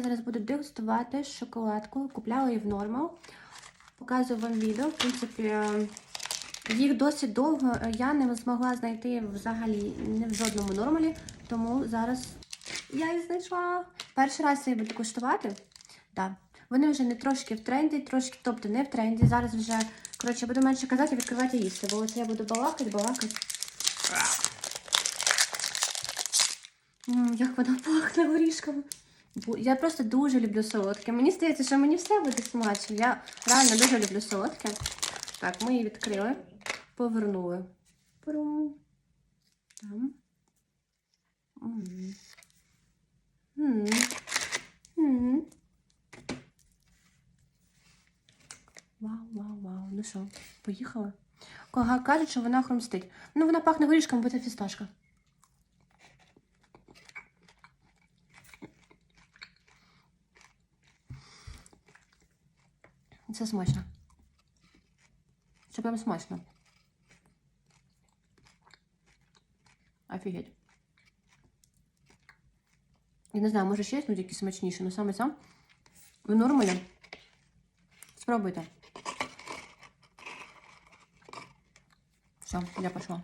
я зараз буду дегустувати шоколадку. Купляла її в нормал. Показую вам відео. В принципі, їх досить довго я не змогла знайти взагалі не в жодному нормалі. Тому зараз я їх знайшла. Перший раз я її буду куштувати. Да. Вони вже не трошки в тренді, трошки, тобто не в тренді. Зараз вже, коротше, буду менше казати, відкривати їсти. Бо це я буду балакати, балакати. Як вона пахне горішками. Я просто дуже люблю солодке. Мені здається, що мені все буде смачно. Я реально дуже люблю солодке. Так, ми її відкрили, повернули. Прум. Там. Вау, вау, вау. Ну що, поїхали? Кога кажуть, що вона хрумстить. Ну, вона пахне горішками, бо це фісташка. Це смачно. Це прям смачно. Офігеть. Я не знаю, може ще ну, якісь смачніші, але саме сам в нормалі. Спробуйте. Все, я пішла.